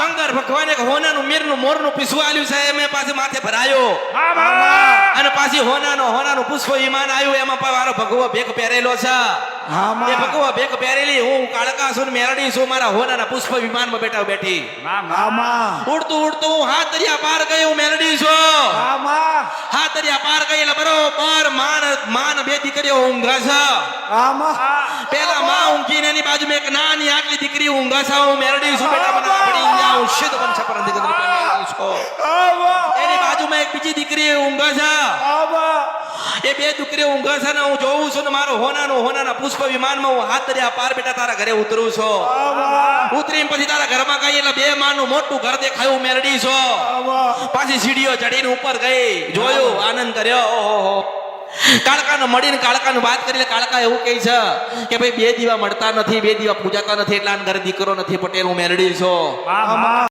શંકર ભગવાને એક હોનાનું મીરનું મોરનું પીસું આલ્યું છે. એમ પાછી માથે ભરાયો. અને પાછી હોનાનો હોનાનું પુષ્પ વિમાન આવ્યું. એમાં મારો ભગવો ભેગ પહેરેલો છે. એ ભગવો ભેગ પહેરેલી. હું કાળકા છું મેરડી છું. મારા હોનાના પુષ્પ વિમાનમાં બેઠા બેઠી. ઉડતું ઉડતું હું હાથ દરિયા પાર ગઈ હું મેરડી છું. હાથ દરિયા પાર ગઈ એટલે બરોબર માન માન બે દીકરીઓ ઊંઘા છે. પેલા માં ઊંઘીને એની બાજુ એક નાની આટલી દીકરી ઊંઘા છે. હું મેરડી છું બેટા મને આ પડી ગયા હું સિદ્ધ બન છપરન દીકરી મેરડી છું હા માં એની બાજુમાં એક બીજી દીકરી ઊંઘા છે હા માં એ બે દીકરીઓ ઊંઘા છે ને, હું જોઉં છું ને, મારો હોનાનું હોનાના પુષ્પ વિમાનમાં હું હાથ ધર્યા પાર બેટા તારા ઘરે ઉતરું છું. ઉતરી પછી તારા ઘરમાં ગઈ એટલે બે માનું મોટું ઘર દેખાયું મેરડી છો. પાછી સીડીઓ ચડીને ઉપર ગઈ, જોયું, આનંદ કર્યો, ઓહો કાળકાને મળીને કાળકાને વાત કરીને કાળકા એવું કહે છે કે ભાઈ, બે દીવા મળતા નથી, બે દીવા પૂજાતા નથી, એટલા ઘરે દીકરો નથી, પટેલ, હું મેરડી છો. માં માં